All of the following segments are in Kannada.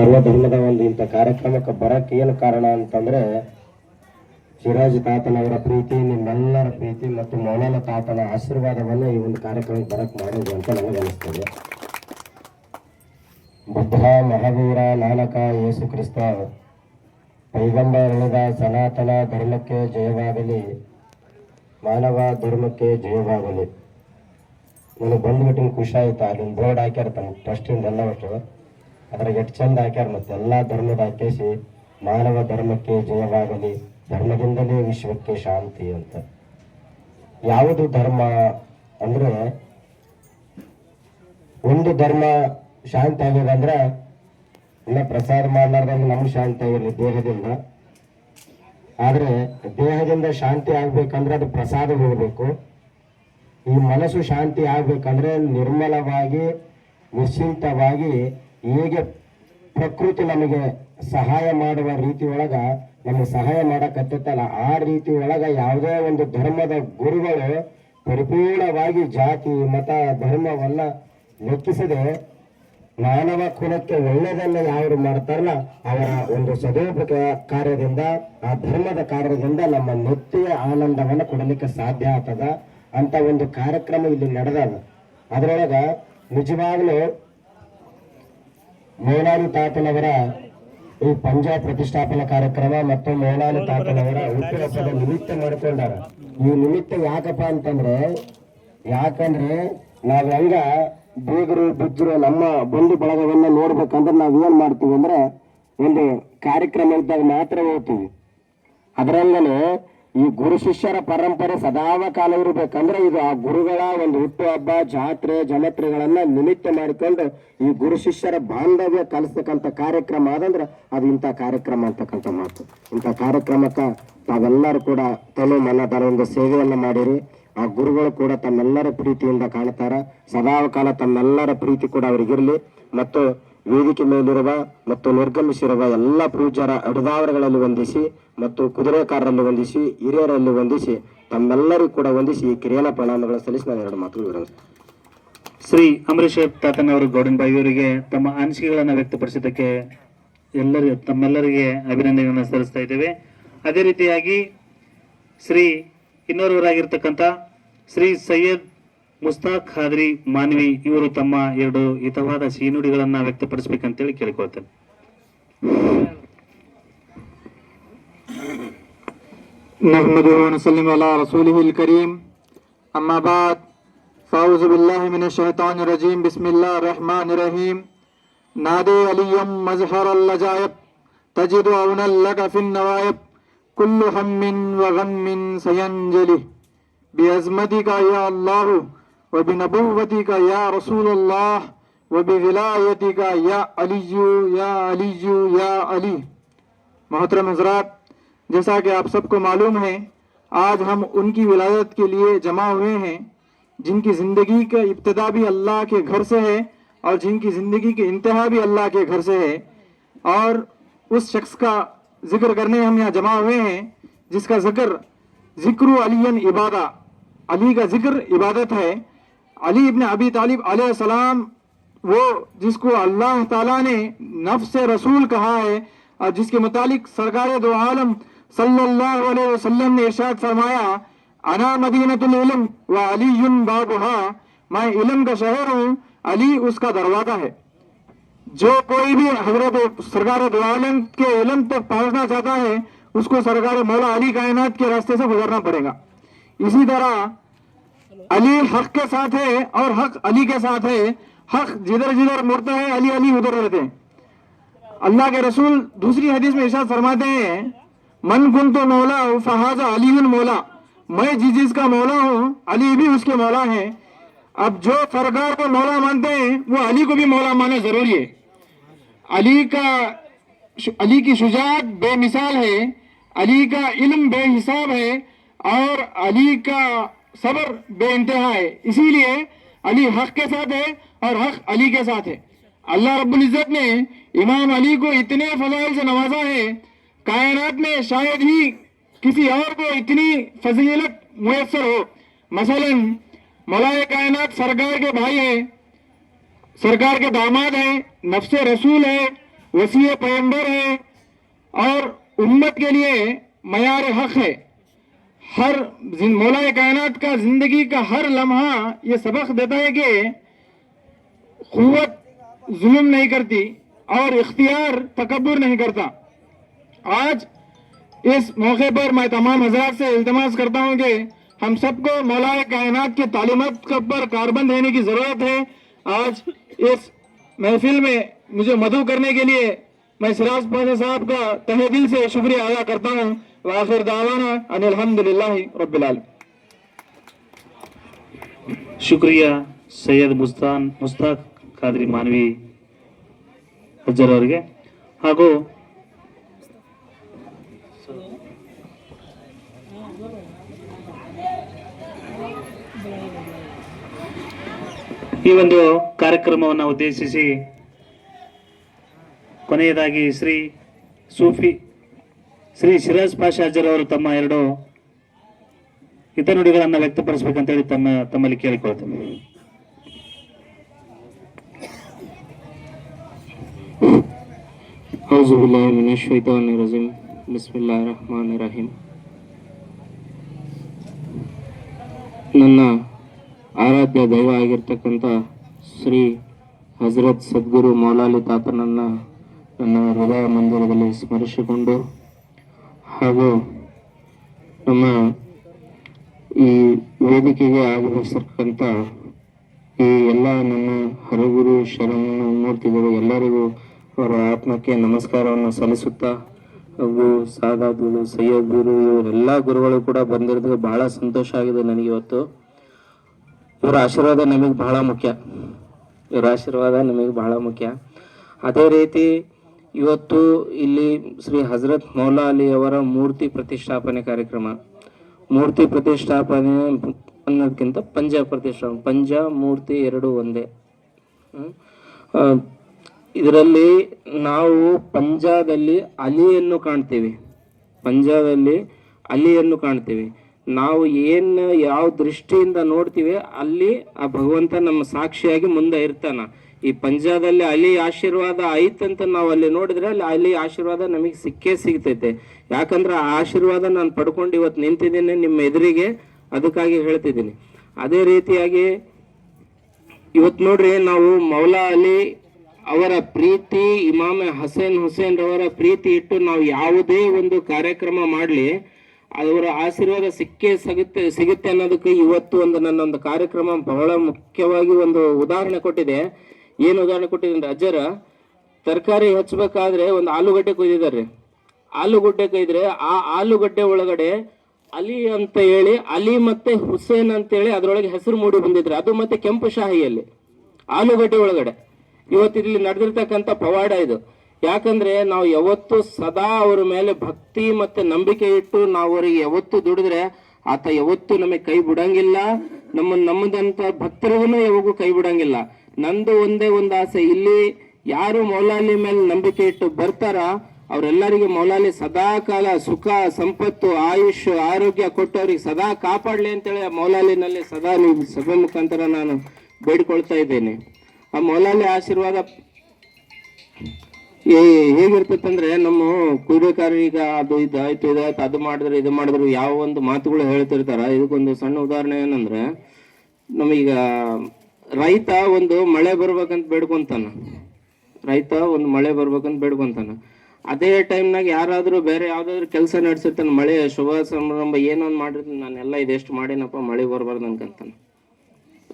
ಸರ್ವಧರ್ಮದ ಒಂದು ಇಂಥ ಕಾರ್ಯಕ್ರಮಕ್ಕೆ ಬರಕ್ಕೆ ಏನು ಕಾರಣ ಅಂತಂದ್ರೆ ಶಿರಾಜ್ ತಾತನವರ ಪ್ರೀತಿ, ನಿಮ್ಮೆಲ್ಲರ ಪ್ರೀತಿ ಮತ್ತು ಮೌನನ ತಾತನ ಆಶೀರ್ವಾದವನ್ನು ಈ ಒಂದು ಕಾರ್ಯಕ್ರಮಕ್ಕೆ ಬರಕ್ಕೆ ಮಾಡೋದು ಅಂತ ನನಗೆ ಅನಿಸ್ತದೆ. ಬುದ್ಧ, ಮಹಾವೀರ, ನಾನಕ, ಯೇಸು ಕ್ರಿಸ್ತ ಉಳಿದ ಸನಾತನ ಧರ್ಮಕ್ಕೆ ಜಯವಾಗಲಿ, ಮಾನವ ಧರ್ಮಕ್ಕೆ ಜಯವಾಗಲಿ. ನನಗೆ ಬಂದ್ಬಿಟ್ಟಿನ ಖುಷಿ ಆಯ್ತಾ ಅಲ್ಲಿ ಬೋರ್ಡ್ ಹಾಕ್ಯಾರ ತಮ್ಮ ಟ್ರಸ್ಟಿಂದ ಎಲ್ಲ ಅದ್ರಾಗ ಎಷ್ಟು ಚಂದ ಹಾಕ್ಯಾರ ಮತ್ತೆ ಎಲ್ಲ ಧರ್ಮದ ಹಾಕೇಸಿ ಮಾನವ ಧರ್ಮಕ್ಕೆ ಜಯವಾಗಲಿ, ಧರ್ಮದಿಂದಲೇ ವಿಶ್ವಕ್ಕೆ ಶಾಂತಿ ಅಂತ. ಯಾವುದು ಧರ್ಮ ಅಂದ್ರೆ ಒಂದು ಧರ್ಮ ಶಾಂತಿ ಆಗಿದೆ ಅಂದ್ರೆ ಇನ್ನ ಪ್ರಸಾದ ಮಾಡ್ಲಾರ್ದಂಗೆ ನಮ್ಗೆ ಶಾಂತಿ ಆಗಿರಲಿ, ದೇಹದಿಂದ. ಆದ್ರೆ ದೇಹದಿಂದ ಶಾಂತಿ ಆಗ್ಬೇಕಂದ್ರೆ ಅದು ಪ್ರಸಾದ ಹೋಗ್ಬೇಕು ಈ ಮನಸ್ಸು ಶಾಂತಿ ಆಗ್ಬೇಕಂದ್ರೆ ನಿರ್ಮಲವಾಗಿ, ನಿಶ್ಚಿಂತವಾಗಿ ಹೇಗೆ ಪ್ರಕೃತಿ ನಮಗೆ ಸಹಾಯ ಮಾಡುವ ರೀತಿ ಒಳಗ, ನಮಗೆ ಸಹಾಯ ಮಾಡಕತ್ತಲ್ಲ ಆ ರೀತಿ ಒಳಗ ಯಾವುದೇ ಒಂದು ಧರ್ಮದ ಗುರುಗಳು ಪರಿಪೂರ್ಣವಾಗಿ ಜಾತಿ, ಮತ, ಧರ್ಮವನ್ನ ಲೆಕ್ಕಿಸದೆ ಮಾನವ ಕುಲಕ್ಕೆ ಒಳ್ಳೆಯದನ್ನ ಯಾರು ಮಾಡ್ತಾರಲ್ಲ, ಅವರ ಒಂದು ಸದೋಪಕ ಕಾರ್ಯದಿಂದ, ಆ ಧರ್ಮದ ಕಾರ್ಯದಿಂದ ನಮ್ಮ ನೆತ್ತಿಯ ಆನಂದವನ್ನು ಕೊಡಲಿಕ್ಕೆ ಸಾಧ್ಯ ಆಗ್ತದ? ಅಂತ ಒಂದು ಕಾರ್ಯಕ್ರಮ ಇಲ್ಲಿ ನಡೆದಾಗ ಅದರೊಳಗ ನಿಜವಾಗ್ಲೂ ಮೌಲಾನಿ ತಾತನವರ ಈ ಪಂಜಾಬ್ ಪ್ರತಿಷ್ಠಾಪನಾ ಕಾರ್ಯಕ್ರಮ ಮತ್ತು ಮೌಲಾನಿ ತಾತನವರ ಹುಟ್ಟುಹಬ್ಬದ ನಿಮಿತ್ತ ಮಾಡಿಕೊಂಡಾರ. ಈ ನಿಮಿತ್ತ ಯಾಕಪ್ಪ ಅಂತಂದ್ರೆ, ಯಾಕಂದ್ರೆ ನಾವ್ ಹೆಂಗ ಬೀಗರು, ಬುಜ್ಜರು ನಮ್ಮ ಬಂಧು ಬಳಗವನ್ನ ನೋಡ್ಬೇಕಂದ್ರೆ ನಾವ್ ಏನ್ ಮಾಡ್ತೀವಿ ಅಂದ್ರೆ ಒಂದು ಕಾರ್ಯಕ್ರಮ ಇದ್ದಾಗ ಮಾತ್ರ ಹೋಗ್ತೀವಿ ಅದರಲ್ಲೇ ಈ ಗುರು ಶಿಷ್ಯರ ಪರಂಪರೆ ಸದಾವ ಕಾಲ ಇರಬೇಕಂದ್ರೆ ಇದು ಆ ಗುರುಗಳ ಒಂದು ಹುಟ್ಟುಹಬ್ಬ ಜಾತ್ರೆ ಜಮತ್ರೆಗಳನ್ನ ನಿಮಿತ್ತ ಮಾಡಿಕೊಂಡು ಈ ಗುರು ಶಿಷ್ಯರ ಬಾಂಧವ್ಯ ಕಲಿಸ್ತಕ್ಕಂಥ ಕಾರ್ಯಕ್ರಮ ಆದಂದ್ರೆ ಅದು ಇಂಥ ಕಾರ್ಯಕ್ರಮ ಅಂತಕ್ಕಂಥ ಮಾತು. ಇಂಥ ಕಾರ್ಯಕ್ರಮಕ್ಕೆ ತಾವೆಲ್ಲರೂ ಕೂಡ ತನು ಮನದ ಒಂದು ಸೇವೆಯನ್ನು ಮಾಡಿರಿ. ಆ ಗುರುಗಳು ಕೂಡ ತಮ್ಮೆಲ್ಲರ ಪ್ರೀತಿಯಿಂದ ಕಾಣ್ತಾರ. ಸದಾವ ಕಾಲ ತಮ್ಮೆಲ್ಲರ ಪ್ರೀತಿ ಕೂಡ ಅವರಿಗಿರಲಿ. ಮತ್ತು ವೇದಿಕೆ ಮೇಲಿರುವ ಮತ್ತು ನಿರ್ಗಮಿಸಿರುವ ಎಲ್ಲ ಪೂಜಾರ ಅಡದಾವರಗಳಲ್ಲಿ ವಂದಿಸಿ ಮತ್ತು ಕುದುರೆಕಾರರಲ್ಲಿ ವಂದಿಸಿ ಹಿರಿಯರಲ್ಲಿ ವಂದಿಸಿ ತಮ್ಮೆಲ್ಲರಿಗೂ ಕೂಡ ವಂದಿಸಿ ಈ ಕಿರಿಯನ ಪ್ರಣಾಮಗಳ ಸಲ್ಲಿಸಿ ನಾನು ಎರಡು ಮಾತು ವಿವರಿಸ್ತೇನೆ ಶ್ರೀ ಅಂಬರೀಶ್ ತಾತನವರು ಗೌಡನ್ಬಾಯಿ ಅವರಿಗೆ ತಮ್ಮ ಅನಿಸಿಕೆಗಳನ್ನು ವ್ಯಕ್ತಪಡಿಸಿದ್ದಕ್ಕೆ ಎಲ್ಲರಿಗೂ ತಮ್ಮೆಲ್ಲರಿಗೆ ಅಭಿನಂದನೆಗಳನ್ನು ಸಲ್ಲಿಸ್ತಾ ಇದ್ದೇವೆ. ಅದೇ ರೀತಿಯಾಗಿ ಶ್ರೀ ಇನ್ನೋರ್ವರಾಗಿರ್ತಕ್ಕಂಥ ಶ್ರೀ ಸೈಯದ್ ಮುಸ್ತಾಕ್ ಖಾದ್ರಿ ಮಾನ್ವಿ ಇವರು ತಮ್ಮ ಎರಡು ಹಿತವಾದ ಸಿಹಿನುಡಿಗಳನ್ನ ವ್ಯಕ್ತಪಡಿಸ್ಬೇಕಂತೇಳಿ ಕೇಳಿಕೊಳ್ತೇನೆ نحمده ونسلم على رسوله الكريم أما بعد فأعوذ بالله من الشيطان الرجيم بسم الله الرحمن الرحيم نادي علي مظهر اللجائب تجد عونا لك في النوائب كل هم وغم سينجلي بأزمتك يا الله وبنبوتی کا یا رسول اللہ وب ولایتی کا یا علی یا علی یا علی محترم حضرات، جیسا کہ آپ سب کو معلوم ہے، آج ہم ان کی ولایت کے لیے جمع ہوئے ہیں، جن کی زندگی کا ابتدا بھی اللہ کے گھر سے ہے اور جن کی زندگی کے انتہا بھی اللہ کے گھر سے ہے۔ اور اس شخص کا ذکر کرنے ہم یہاں جمع ہوئے ہیں، جس کا ذکر ذکر علی عبادہ، علی کا ذکر عبادت ہے۔ علی ابن ابی طالب علیہ السلام، وہ جس کو اللہ تعالیٰ نے نفس رسول کہا ہے، اور جس کے متعلق سرکار دو عالم صلی اللہ علیہ وسلم نے ارشاد فرمایا، انا مدینہ العلم و علی بابہا میں علم کا شہر ہوں، علی اس کا دروازہ ہے۔ جو کوئی بھی حضرت سرکار دو عالم کے علم تک پہنچنا چاہتا ہے، اس کو سرکار مولا علی کائنات کے راستے سے گزرنا پڑے گا۔ اسی طرح علی حق کے ساتھ ہے اور حق علی کے ساتھ ہے۔ حق جدھر جدھر مڑتا ہے، علی علی ادھر رہتے ہیں۔ اللہ کے رسول دوسری حدیث میں ارشاد فرماتے ہیں، من کن تو مولا فہاز علی مولا میں جس جس کا مولا ہوں، علی بھی اس کے مولا ہیں۔ اب جو سرکار کو مولا مانتے ہیں، وہ علی کو بھی مولا ماننا ضروری ہے۔ علی کا علی کی شجاعت بے مثال ہے۔ علی کا علم بے حساب ہے اور علی کا صبر بے انتہا ہے۔ اسی لیے علی حق کے ساتھ ہے اور حق علی کے ساتھ ہے۔ اللہ رب العزت نے امام علی کو اتنے فضائل سے نوازا ہے، کائنات میں شاید ہی کسی اور کو اتنی فضیلت میسر ہو۔ مثلا مولائے کائنات سرکار کے بھائی ہیں، سرکار کے داماد ہیں، نفس رسول ہے وسیع پیمبر ہے اور امت کے لیے معیار حق ہے۔ ہر مولا کائنات کا زندگی کا ہر لمحہ یہ سبق دیتا ہے کہ قوت ظلم نہیں کرتی اور اختیار تکبر نہیں کرتا۔ آج اس موقع پر میں تمام حضرات سے التماس کرتا ہوں کہ ہم سب کو مولا کائنات کی تعلیمات پر کاربن دینے کی ضرورت ہے۔ آج اس محفل میں مجھے مدعو کرنے کے لیے میں سراج پاشا صاحب کا تہ دل سے شکریہ ادا کرتا ہوں۔ واخر دعوانا ان الحمد لله رب العالمين. ಶುಕ್ರಿಯ ಸೈಯದ್ ಮುಸ್ತಾನ್ ಮುಸ್ತಾಕ್ ಖಾದ್ರಿ ಮಾನವಿ ಅವರಿಗೆ ಹಾಗೂ ಈ ಒಂದು ಕಾರ್ಯಕ್ರಮವನ್ನು ಉದ್ದೇಶಿಸಿ ಕೊನೆಯದಾಗಿ ಶ್ರೀ ಸೂಫಿ ಶ್ರೀ ಶಿರಾಜ್ ಪಾಶಾಜರವರು ತಮ್ಮ ಎರಡು ಹಿತನುಡಿಗಳನ್ನು ವ್ಯಕ್ತಪಡಿಸಬೇಕಂತೇಳಿ ತಮ್ಮ ತಮ್ಮಲ್ಲಿ ಕೇಳಿಕೊಳ್ತೇನೆ. ನನ್ನ ಆರಾಧ್ಯ ದೈವ ಆಗಿರ್ತಕ್ಕಂಥ ಶ್ರೀ ಹಜರತ್ ಸದ್ಗುರು ಮೌಲಾಲಿ ತಾತನನ್ನು ನನ್ನ ಹೃದಯ ಮಂದಿರದಲ್ಲಿ ಸ್ಮರಿಸಿಕೊಂಡು ಹಾಗೂ ನಮ್ಮ ಈ ವೇದಿಕೆಗೆ ಆಗಮಿಸತಕ್ಕಂತ ಈ ಎಲ್ಲ ನನ್ನ ಹರಗುರು ಶರಣ ಮೂರ್ತಿಗಳು ಎಲ್ಲರಿಗೂ ಅವರ ಆತ್ಮಕ್ಕೆ ನಮಸ್ಕಾರವನ್ನು ಸಲ್ಲಿಸುತ್ತಾ ಹಾಗೂ ಸಾದಾಗುರು ಸಯ್ಯದ್ ಗುರು ಇವರೆಲ್ಲ ಗುರುಗಳು ಕೂಡ ಬಂದಿರೋದು ಬಹಳ ಸಂತೋಷ ಆಗಿದೆ ನನಗೆ ಇವತ್ತು. ಇವರ ಆಶೀರ್ವಾದ ನಮಗೆ ಬಹಳ ಮುಖ್ಯ. ಇವರ ಆಶೀರ್ವಾದ ನಮಗೆ ಬಹಳ ಮುಖ್ಯ. ಅದೇ ರೀತಿ ಇವತ್ತು ಇಲ್ಲಿ ಶ್ರೀ ಹಜರತ್ ಮೌಲಾ ಅಲಿ ಅವರ ಮೂರ್ತಿ ಪ್ರತಿಷ್ಠಾಪನೆ ಕಾರ್ಯಕ್ರಮ. ಮೂರ್ತಿ ಪ್ರತಿಷ್ಠಾಪನೆ ಅನ್ನೋದಕ್ಕಿಂತ ಪಂಜ ಪ್ರತಿಷ್ಠಾಪನೆ, ಪಂಜ ಮೂರ್ತಿ ಎರಡು ಒಂದೇ. ಇದರಲ್ಲಿ ನಾವು ಪಂಜಾದಲ್ಲಿ ಅಲಿಯನ್ನು ಕಾಣ್ತೀವಿ. ಪಂಜಾದಲ್ಲಿ ಅಲಿಯನ್ನು ಕಾಣ್ತೀವಿ. ನಾವು ಏನು ಯಾವ ದೃಷ್ಟಿಯಿಂದ ನೋಡ್ತೀವಿ ಅಲ್ಲಿ ಆ ಭಗವಂತ ನಮ್ಮ ಸಾಕ್ಷಿಯಾಗಿ ಮುಂದೆ ಇರ್ತಾನ. ಈ ಪಂಜಾದಲ್ಲಿ ಅಲಿ ಆಶೀರ್ವಾದ ಐತಂತ ನಾವು ಅಲ್ಲಿ ನೋಡಿದ್ರೆ ಅಲ್ಲಿ ಅಲಿ ಆಶೀರ್ವಾದ ನಮಗೆ ಸಿಕ್ಕೇ ಸಿಗ್ತೈತೆ. ಯಾಕಂದ್ರೆ ಆ ಆಶೀರ್ವಾದ ನಾನು ಪಡ್ಕೊಂಡು ಇವತ್ತು ನಿಂತಿದ್ದೀನಿ ನಿಮ್ಮ ಎದುರಿಗೆ ಅದಕ್ಕಾಗಿ ಹೇಳ್ತಿದ್ದೀನಿ. ಅದೇ ರೀತಿಯಾಗಿ ಇವತ್ತು ನೋಡ್ರಿ ನಾವು ಮೌಲಾ ಅಲಿ ಅವರ ಪ್ರೀತಿ, ಇಮಾಮ ಹಸೇನ್ ಹುಸೇನ್ ರವರ ಪ್ರೀತಿ ಇಟ್ಟು ನಾವು ಯಾವುದೇ ಒಂದು ಕಾರ್ಯಕ್ರಮ ಮಾಡಲಿ, ಅವರ ಆಶೀರ್ವಾದ ಸಿಕ್ಕೇ ಸಿಗುತ್ತೆ ಸಿಗುತ್ತೆ ಅನ್ನೋದಕ್ಕೆ ಇವತ್ತು ಒಂದು ನನ್ನ ಒಂದು ಕಾರ್ಯಕ್ರಮ ಬಹಳ ಮುಖ್ಯವಾಗಿ ಒಂದು ಉದಾಹರಣೆ ಕೊಟ್ಟಿದೆ. ಏನು ಉದಾಹರಣೆ ಕೊಟ್ಟಿದ್ರೆ ಅಂದ್ರೆ ಅಜ್ಜರ ತರಕಾರಿ ಹಚ್ಬೇಕಾದ್ರೆ ಒಂದು ಆಲೂಗಡ್ಡೆ ಕೊಯ್ದಿದ್ದಾರೆ. ಆಲೂಗಡ್ಡೆ ಕೊಯ್ದ್ರೆ ಆ ಆಲೂಗಡ್ಡೆ ಒಳಗಡೆ ಅಲಿ ಅಂತ ಹೇಳಿ, ಅಲಿ ಮತ್ತೆ ಹುಸೇನ್ ಅಂತ ಹೇಳಿ ಅದರೊಳಗೆ ಹೆಸರು ಮೂಡಿ ಬಂದಿದ್ರೆ, ಅದು ಮತ್ತೆ ಕೆಂಪು ಶಾಹಿಯಲ್ಲಿ, ಆಲೂಗಡ್ಡೆ ಒಳಗಡೆ. ಇವತ್ತು ಇಲ್ಲಿ ನಡೆದಿರ್ತಕ್ಕಂಥ ಪವಾಡ ಇದು. ಯಾಕಂದ್ರೆ ನಾವು ಯಾವತ್ತು ಸದಾ ಅವರ ಮೇಲೆ ಭಕ್ತಿ ಮತ್ತೆ ನಂಬಿಕೆ ಇಟ್ಟು ನಾವು ಅವರಿಗೆ ಯಾವತ್ತು ದುಡಿದ್ರೆ ಆತ ಯಾವತ್ತು ನಮಗೆ ಕೈ ಬಿಡಂಗಿಲ್ಲ. ನಮ್ಮ ನಮ್ಮದಂತ ಭಕ್ತರಿಗೂ ಯಾವಾಗೂ ಕೈ ಬಿಡಂಗಿಲ್ಲ. ನಂದು ಒಂದೇ ಒಂದು ಆಸೆ, ಇಲ್ಲಿ ಯಾರು ಮೌಲಾಲಿ ಮೇಲೆ ನಂಬಿಕೆ ಇಟ್ಟು ಬರ್ತಾರ ಅವರೆಲ್ಲರಿಗೆ ಮೌಲಾಲಿ ಸದಾ ಕಾಲ ಸುಖ, ಸಂಪತ್ತು, ಆಯುಷ್, ಆರೋಗ್ಯ ಕೊಟ್ಟು ಅವ್ರಿಗೆ ಸದಾ ಕಾಪಾಡ್ಲಿ ಅಂತೇಳಿ ಆ ಮೌಲಾಲಿನಲ್ಲಿ ಸದಾ ನೀವು ಸಭೆ ಮುಖಾಂತರ ನಾನು ಬೇಡಿಕೊಳ್ತಾ ಇದ್ದೇನೆ. ಆ ಮೌಲಾಲಿ ಆಶೀರ್ವಾದ ಹೇಗಿರ್ತೈತಂದ್ರೆ ನಮ್ಮ ಈಗ ಅದು ಇದಾಯ್ತು ಇದಾಯ್ತು ಅದು ಮಾಡಿದ್ರೆ, ಇದು ಮಾಡಿದ್ರು, ಯಾವ ಒಂದು ಮಾತುಗಳು ಹೇಳ್ತಿರ್ತಾರ, ಇದಕ್ಕೊಂದು ಸಣ್ಣ ಉದಾಹರಣೆ ಏನಂದ್ರೆ ನಮೀಗ ರೈತ ಒಂದು ಮಳೆ ಬರ್ಬೇಕಂತ ಬೇಡ್ಕೊಂತಾನ. ರೈತ ಒಂದು ಮಳೆ ಬರ್ಬೇಕಂತ ಬೇಡ್ಕೊಂತಾನ. ಅದೇ ಟೈಮ್ನಾಗ ಯಾರಾದ್ರೂ ಬೇರೆ ಯಾವ್ದಾದ್ರು ಕೆಲಸ ನಡೆಸಿರ್ತಾನೆ, ಮಳೆ ಶುಭ ಸಮಾರಂಭ ಏನೋ ಒಂದು ಮಾಡಿರ್ತಾನೆ, ನಾನೆಲ್ಲ ಇದೆಷ್ಟು ಮಾಡಿನಪ್ಪ ಮಳೆ ಬರ್ಬಾರ್ದು ಅನ್ಕಂತಾನ.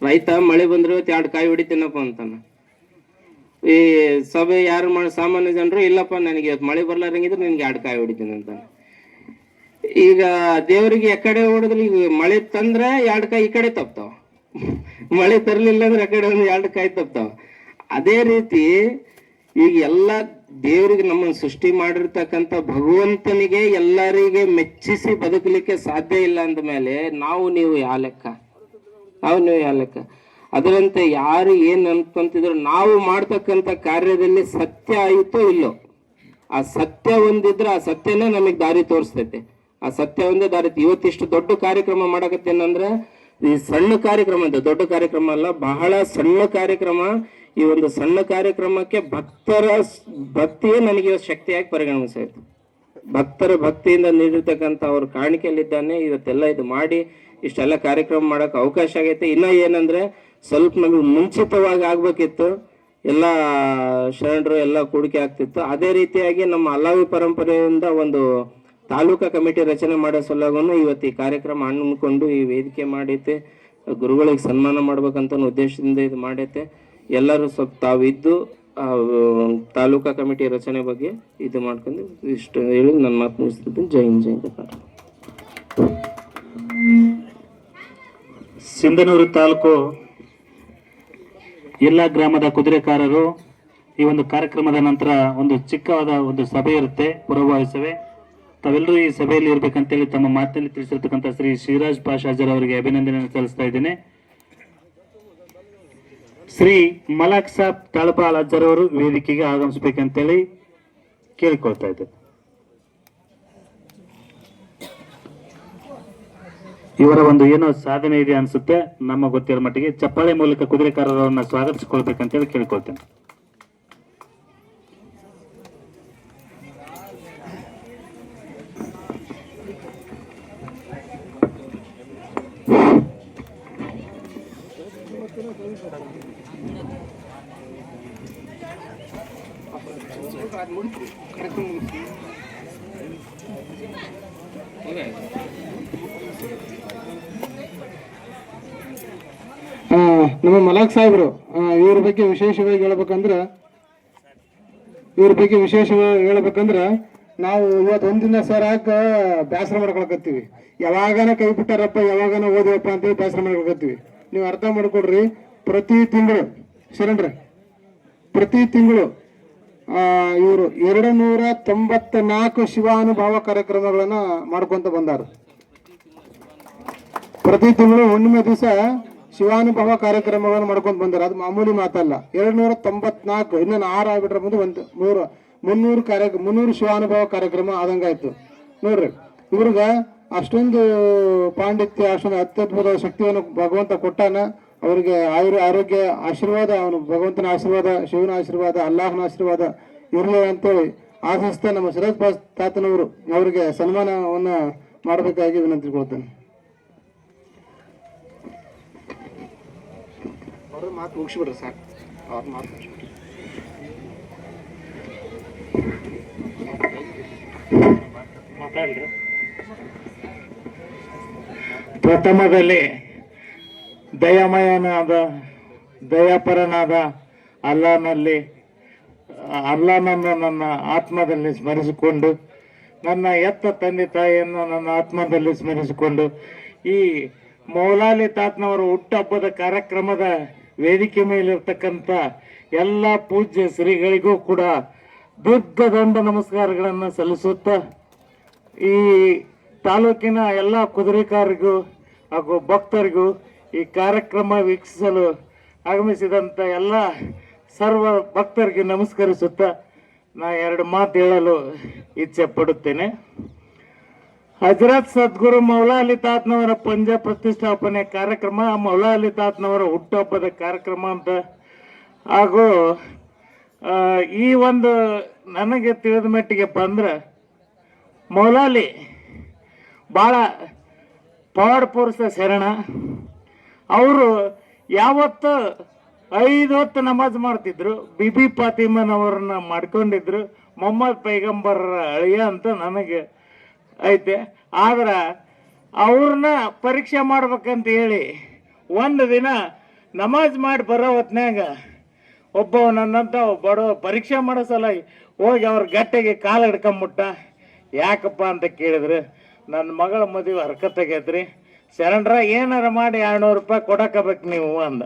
ರೈತ ಮಳೆ ಬಂದ್ರೆ ಇವತ್ತು ಎರಡು ಕಾಯಿ ಹೊಡಿತೀನಪ್ಪ ಅಂತಾನ. ಈ ಸಭೆ ಯಾರು ಮಾಡಿ ಸಾಮಾನ್ಯ ಜನರು ಇಲ್ಲಪ್ಪ ನನಗೆ ಮಳೆ ಬರ್ಲಾರಂಗಿದ್ರೆ ನಿನ್ಗೆ ಎರಡು ಕಾಯಿ ಹೊಡಿತೀನಿ ಅಂತಾನೆ. ಈಗ ದೇವರಿಗೆ ಎಕಡೆ ಹೊಡೆದ್ರೆ ಈಗ ಮಳೆ ತಂದ್ರೆ ಎರಡು ಕಾಯಿ ಈ ಕಡೆ ತಪ್ತಾವ. ಮಳೆ ತರಲಿಲ್ಲ ಅಂದ್ರೆ ಆ ಕಡೆ ಒಂದು ಎರಡು ಕಾಯಿ ತಪ್ತಾವ. ಅದೇ ರೀತಿ ಈಗ ಎಲ್ಲ ದೇವರಿಗೆ ನಮ್ಮನ್ನು ಸೃಷ್ಟಿ ಮಾಡಿರ್ತಕ್ಕಂಥ ಭಗವಂತನಿಗೆ ಎಲ್ಲರಿಗೆ ಮೆಚ್ಚಿಸಿ ಬದುಕಲಿಕ್ಕೆ ಸಾಧ್ಯ ಇಲ್ಲ ಅಂದ ಮೇಲೆ ನಾವು ನೀವು ಯಾವ ಲೆಕ್ಕ? ನಾವು ನೀವು ಯಾವ ಲೆಕ್ಕ? ಅದರಂತೆ ಯಾರು ಏನು ಅನ್ಕೊಂತಿದ್ರು ನಾವು ಮಾಡ್ತಕ್ಕಂಥ ಕಾರ್ಯದಲ್ಲಿ ಸತ್ಯ ಆಯಿತೋ ಇಲ್ಲೋ? ಆ ಸತ್ಯ ಒಂದಿದ್ರೆ ಆ ಸತ್ಯನೇ ನಮಗೆ ದಾರಿ ತೋರಿಸ್ತೈತೆ. ಆ ಸತ್ಯ ಒಂದೇ ದಾರಿ ಇವತ್ತಿಷ್ಟು ದೊಡ್ಡ ಕಾರ್ಯಕ್ರಮ ಮಾಡಕತ್ತೇನಂದ್ರೆ ಈ ಸಣ್ಣ ಕಾರ್ಯಕ್ರಮ ಅಂತ, ದೊಡ್ಡ ಕಾರ್ಯಕ್ರಮ ಅಲ್ಲ, ಬಹಳ ಸಣ್ಣ ಕಾರ್ಯಕ್ರಮ. ಈ ಒಂದು ಸಣ್ಣ ಕಾರ್ಯಕ್ರಮಕ್ಕೆ ಭಕ್ತರ ಭಕ್ತಿಯೇ ನನಗೆ ಶಕ್ತಿಯಾಗಿ ಪರಿಗಣಿಸಾಯ್ತು ಭಕ್ತರ ಭಕ್ತಿಯಿಂದ ನೀಡಿರ್ತಕ್ಕಂಥ ಅವ್ರ ಕಾಣಿಕೆಯಲ್ಲಿದ್ದಾನೆ, ಇವತ್ತೆಲ್ಲ ಇದು ಮಾಡಿ, ಇಷ್ಟೆಲ್ಲ ಕಾರ್ಯಕ್ರಮ ಮಾಡೋಕೆ ಅವಕಾಶ ಆಗೈತೆ. ಇನ್ನ ಏನಂದ್ರೆ, ಸ್ವಲ್ಪ ನಮಗೆ ಮುಂಚಿತವಾಗಿ ಆಗ್ಬೇಕಿತ್ತು, ಎಲ್ಲ ಶರಣರು ಎಲ್ಲ ಕೂಡಿಕೆ ಆಗ್ತಿತ್ತು. ಅದೇ ರೀತಿಯಾಗಿ ನಮ್ಮ ಅಲ್ಲಾವಿ ಪರಂಪರೆಯಿಂದ ಒಂದು ತಾಲೂಕಾ ಕಮಿಟಿ ರಚನೆ ಮಾಡೋ ಸಲುವಾಗೂ ಇವತ್ತು ಈ ಕಾರ್ಯಕ್ರಮ ಹಣ್ಣುಕೊಂಡು ಈ ವೇದಿಕೆ ಮಾಡೈತೆ ಗುರುಗಳಿಗೆ ಸನ್ಮಾನ ಮಾಡ್ಬೇಕಂತ ಉದ್ದೇಶದಿಂದ ಇದು ಮಾಡೈತೆ ಎಲ್ಲರೂ ಸ್ವಲ್ಪ ತಾವಿದ್ದು ತಾಲೂಕಾ ಕಮಿಟಿ ರಚನೆ ಬಗ್ಗೆ ಇದು ಮಾಡ್ಕೊಂಡು ಇಷ್ಟು ಹೇಳಿ ನನ್ನ ಮಾತು ಮುಗಿಸ್ತಿದ್ದೀನಿ. ಜೈ ಹಿಂದ್. ಸಿಂಧನೂರು ತಾಲೂಕು ಎಲ್ಲ ಗ್ರಾಮದ ಕುದುರೆಕಾರರು ಈ ಒಂದು ಕಾರ್ಯಕ್ರಮದ ನಂತರ ಒಂದು ಚಿಕ್ಕವಾದ ಒಂದು ಸಭೆ ಇರುತ್ತೆ ಪೂರ್ವಭಾವಿ ತಾವೆಲ್ಲರೂ ಈ ಸಭೆಯಲ್ಲಿ ಇರಬೇಕಂತೇಳಿ ತಮ್ಮ ಮಾತಿನಲ್ಲಿ ತಿಳಿಸಿರ್ತಕ್ಕಂಥ ಶ್ರೀ ಶಿವರಾಜ್ ಪಾಷಾಜರ್ ಅವರಿಗೆ ಅಭಿನಂದನೆ ಸಲ್ಲಿಸ್ತಾ ಇದ್ದೇನೆ. ಶ್ರೀ ಮಲಕ್ ಸಾಬ್ ತಾಳಪಾಲ್ ಅಜ್ಜರ್ ಅವರು ವೇದಿಕೆಗೆ ಆಗಮಿಸ್ಬೇಕಂತೇಳಿ ಕೇಳಿಕೊಳ್ತಾ ಇದ್ದೆ ಇವರ ಒಂದು ಏನೋ ಸಾಧನೆ ಇದೆ ಅನ್ಸುತ್ತೆ, ನಮ್ಮ ಗೊತ್ತಿರೋ ಮಟ್ಟಿಗೆ ಚಪ್ಪಾಳೆ ಮೂಲಕ ಕುದುರೆಕಾರರನ್ನ ಸ್ವಾಗತಿಸಿಕೊಳ್ಬೇಕಂತೇಳಿ ಕೇಳ್ಕೊಳ್ತೇನೆ. ನಮ್ಮ ಮಲಾಕ್ ಸಾಹೇಬ್ರು ಇವ್ರ ಬಗ್ಗೆ ವಿಶೇಷವಾಗಿ ಹೇಳ್ಬೇಕಂದ್ರೆ, ಇವ್ರ ಬಗ್ಗೆ ವಿಶೇಷವಾಗಿ ಹೇಳ್ಬೇಕಂದ್ರ, ನಾವು ಇವತ್ತು ಒಂದಿನ ಸರ್ ಹಾಕ ಬೇಸರ ಮಾಡ್ಕೊಳಕತ್ತೀವಿ. ಯಾವಾಗನ ಕೈ ಬಿಟ್ಟಾರಪ್ಪ, ಯಾವಾಗನ ಓದಿವಪ್ಪ ಅಂತೇಳಿ ಬೇಸರ ಮಾಡ್ಕೊಳಕತ್ತೀವಿ. ನೀವು ಅರ್ಥ ಮಾಡ್ಕೊಡ್ರಿ ಪ್ರತಿ ತಿಂಗಳು ಶರಣ್ರೆ ಪ್ರತಿ ತಿಂಗಳು ಇವರು ಎರಡು ನೂರ ತೊಂಬತ್ತ ನಾಲ್ಕು ಶಿವಾನುಭಾವ ಕಾರ್ಯಕ್ರಮಗಳನ್ನು ಮಾಡ್ಕೊತ ಬಂದಾರ. ಪ್ರತಿ ತಿಂಗಳು ಹುಣ್ಣಿಮೆ ದಿವಸ ಶಿವಾನುಭವ ಕಾರ್ಯಕ್ರಮಗಳನ್ನು ಮಾಡ್ಕೊಂಡು ಬಂದಾರ. ಅದು ಮಾಮೂಲಿ ಮಾತಲ್ಲ. ಎರಡು ನೂರ ತೊಂಬತ್ನಾಲ್ಕು, ಇನ್ನೊಂದು ಆರು ಆಗ್ಬಿಟ್ರೆ ಮುಂದೆ ಒಂದು ಮೂರು, ಮುನ್ನೂರು ಕಾರ್ಯ, ಮುನ್ನೂರು ಶಿವಾನುಭವ ಕಾರ್ಯಕ್ರಮ ಆದಂಗಾಯ್ತು. ನೋಡ್ರಿ, ಇವ್ರಿಗ ಅಷ್ಟೊಂದು ಪಾಂಡಿತ್ಯ, ಅಷ್ಟೊಂದು ಅತ್ಯದ್ಭುತ ಶಕ್ತಿಯನ್ನು ಭಗವಂತ ಕೊಟ್ಟಾನ ಅವರಿಗೆ ಆಯುರ್ ಆರೋಗ್ಯ ಆಶೀರ್ವಾದ ಅವನು ಭಗವಂತನ ಆಶೀರ್ವಾದ ಶಿವನ ಆಶೀರ್ವಾದ ಅಲ್ಲಾಹನ ಆಶೀರ್ವಾದ ಇರಲಿ ಅಂತೇಳಿ ಆಶಿಸ್ತಾ ನಮ್ಮ ಸಿರಾಜ್ ಪಾಸ್ ತಾತನವರು ಅವರಿಗೆ ಸನ್ಮಾನವನ್ನ ಮಾಡಬೇಕಾಗಿ ವಿನಂತಿಕೊಳ್ತೇನೆ. ಅವ್ರ ಮಾತು ಮುಗಿಸ್ಬಿಡ್ರಿ ಸಾಕು ಅವ್ರ ಮಾತು ಮುಗಿಸ್ಬಿಡ್ರಿ. ಪ್ರಥಮದಲ್ಲಿ ದಯಾಮಯನಾದ ದಯಾಪರನಾದ ಅಲ್ಲಾನಲ್ಲಿ ಅಲ್ಲಾನನ್ನು ನನ್ನ ಆತ್ಮದಲ್ಲಿ ಸ್ಮರಿಸಿಕೊಂಡು, ನನ್ನ ಎತ್ತ ತಂದೆ ತಾಯಿಯನ್ನು ನನ್ನ ಆತ್ಮದಲ್ಲಿ ಸ್ಮರಿಸಿಕೊಂಡು, ಈ ಮೌಲಾಲಿ ತಾತ್ನವರ ಹುಟ್ಟುಹಬ್ಬದ ಕಾರ್ಯಕ್ರಮದ ವೇದಿಕೆ ಮೇಲಿರ್ತಕ್ಕಂಥ ಎಲ್ಲ ಪೂಜ್ಯ ಶ್ರೀಗಳಿಗೂ ಕೂಡ ದೀರ್ಘ ದಂಡ ನಮಸ್ಕಾರಗಳನ್ನು ಸಲ್ಲಿಸುತ್ತಾ, ಈ ತಾಲೂಕಿನ ಎಲ್ಲ ಕುದುರೆಕಾರರಿಗೂ ಹಾಗೂ ಭಕ್ತರಿಗೂ ಈ ಕಾರ್ಯಕ್ರಮ ವೀಕ್ಷಿಸಲು ಆಗಮಿಸಿದಂಥ ಎಲ್ಲ ಸರ್ವ ಭಕ್ತರಿಗೆ ನಮಸ್ಕರಿಸುತ್ತಾ ನಾ ಎರಡು ಮಾತು ಹೇಳಲು ಇಚ್ಛೆ ಪಡುತ್ತೇನೆ. ಹಜರತ್ ಸದ್ಗುರು ಮೌಲಾ ಅಲಿ ತಾತ್ನವರ ಪಂಜ ಪ್ರತಿಷ್ಠಾಪನೆ ಕಾರ್ಯಕ್ರಮ ಮೌಲಾ ಅಲಿ ತಾತ್ನವರ ಹುಟ್ಟುಹಬ್ಬದ ಕಾರ್ಯಕ್ರಮ ಅಂತ. ಹಾಗೂ ಈ ಒಂದು ನನಗೆ ತಿಳಿದ ಮಟ್ಟಿಗೆ ಬಂದ್ರೆ ಮೌಲಾಲಿ ಭಾಳ ಪವಾಡ ಪುರುಷ ಶರಣ. ಅವರು ಯಾವತ್ತ ಐದು ಹೊತ್ತು ನಮಾಜ್ ಮಾಡ್ತಿದ್ರು ಬಿಬಿ ಅವ್ರನ್ನ ಮಾಡ್ಕೊಂಡಿದ್ರು, ಮೊಹಮ್ಮದ್ ಪೈಗಂಬರ್ ಅಳಿಯ ಅಂತ ನನಗೆ ಐತೆ. ಆದ್ರೆ ಅವ್ರನ್ನ ಪರೀಕ್ಷೆ ಮಾಡ್ಬೇಕಂತ ಹೇಳಿ ಒಂದು ದಿನ ನಮಾಜ್ ಮಾಡಿ ಬರೋ ಹೊತ್ನ್ಯಾಗ ಒಬ್ಬ ನನ್ನಂತ ಬಡ ಪರೀಕ್ಷೆ ಮಾಡೋ ಸಲ ಹೋಗಿ ಅವ್ರ ಗಟ್ಟೆಗೆ ಕಾಲು ಹಿಡ್ಕೊಂಬಿಟ್ಟ. ಯಾಕಪ್ಪ ಅಂತ ಕೇಳಿದ್ರು, ನನ್ನ ಮಗಳ ಮದುವೆ ಹರ್ಕತ್ತಾಗೈತ್ರಿ ಶರಣರ ಏನಾರ ಮಾಡಿ ಎರಡ್ನೂರು ರೂಪಾಯಿ ಕೊಡಕಬೇಕು ನೀವು ಅಂದ.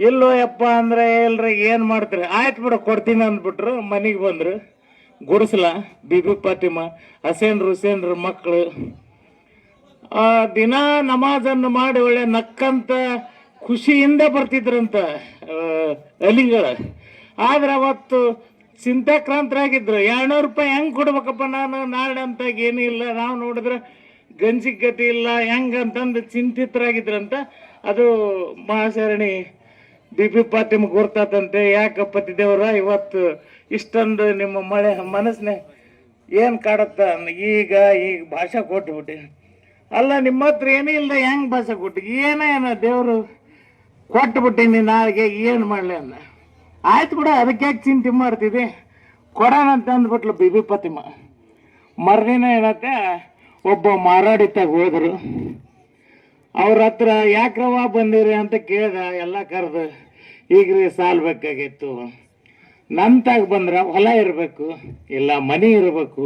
ಇಲ್ಲೋ ಯಪ್ಪ ಅಂದ್ರೆ ಇಲ್ರಿ ಏನು ಮಾಡ್ತೀರಿ? ಆಯ್ತು ಬಿಡು, ಕೊಡ್ತೀನಿ ಅಂದ್ಬಿಟ್ರು, ಮನೆಗೆ ಬಂದರು. ಗುಡಿಸ್ಲ, ಬಿಬಿ ಪಾತಿಮ, ಹಸೇನ್ರು, ಹುಸೇನ್ರ ಮಕ್ಕಳು ಆ ದಿನ ನಮಾಜನ್ನು ಮಾಡಿ ಒಳ್ಳೆ ನಕ್ಕಂತ ಖುಷಿಯಿಂದ ಬರ್ತಿದ್ರಂತ ಅಲಿಗಳು. ಆದ್ರೆ ಅವತ್ತು ಚಿಂತಾಕ್ರಾಂತರಾಗಿದ್ರು. ಎರಡ್ನೂರು ರೂಪಾಯಿ ಹೆಂಗ್ ಕೊಡ್ಬೇಕಪ್ಪ ನಾನು? ನಾಳೆ ಅಂತ ಏನೂ ಇಲ್ಲ. ನಾವು ನೋಡಿದ್ರೆ ಗಂಜಿ ಗತಿ ಇಲ್ಲ ಹೆಂಗ್ ಅಂತಂದು ಚಿಂತಿತರಾಗಿದ್ರಂತ ಅದು ಮಹಾಶರಣಿ ಬಿ ಪಿ ಪಾತಿಮ್ ಗುರ್ತಾತಂತೆ ಯಾಕಪ್ಪ ದೇವ್ರ ಇವತ್ತು ಇಷ್ಟೊಂದು ನಿಮ್ಮ ಮಳೆ ಮನಸ್ಸನ್ನೇ ಏನು ಕಾಡತ್ತ ಈಗ ಈಗ ಭಾಷೆ ಕೊಟ್ಬಿಟ್ಟು ಅಲ್ಲ, ನಿಮ್ಮ ಹತ್ರ ಏನೂ ಇಲ್ಲ ಹೆಂಗೆ ಭಾಷೆ ಕೊಟ್ಟು, ಏನೋ ದೇವರು ಕೊಟ್ಬಿಟ್ಟಿನಿ ನಾಳೆಗೆ ಏನು ಮಾಡಲಿ ಅಂದ. ಆಯ್ತು ಬಿಡ, ಅದಕ್ಕೆ ಚಿಂತೆ ಮಾಡ್ತಿದ್ದೆ ಕೊಡೋಣ ಅಂತ ಅಂದ್ಬಿಟ್ಲು ಬಿ ಬಿ ಪತಿಮ ಮರ್ದಿನ ಏನತ್ತೆ? ಒಬ್ಬ ಮಾರಾಡಿತಾಗ ಹೋದ್ರು. ಅವ್ರ ಹತ್ರ ಯಾಕ್ರವ ಬಂದಿರಿ? ಅಂತ ಕೇಳ್ದ ಎಲ್ಲ ಕರೆದು ರೀ ಸಾಲ್ ಬೇಕಾಗಿತ್ತು. ನಂತಾಗ ಬಂದ್ರ, ಹೊಲ ಇರಬೇಕು, ಇಲ್ಲ ಮನೆ ಇರಬೇಕು,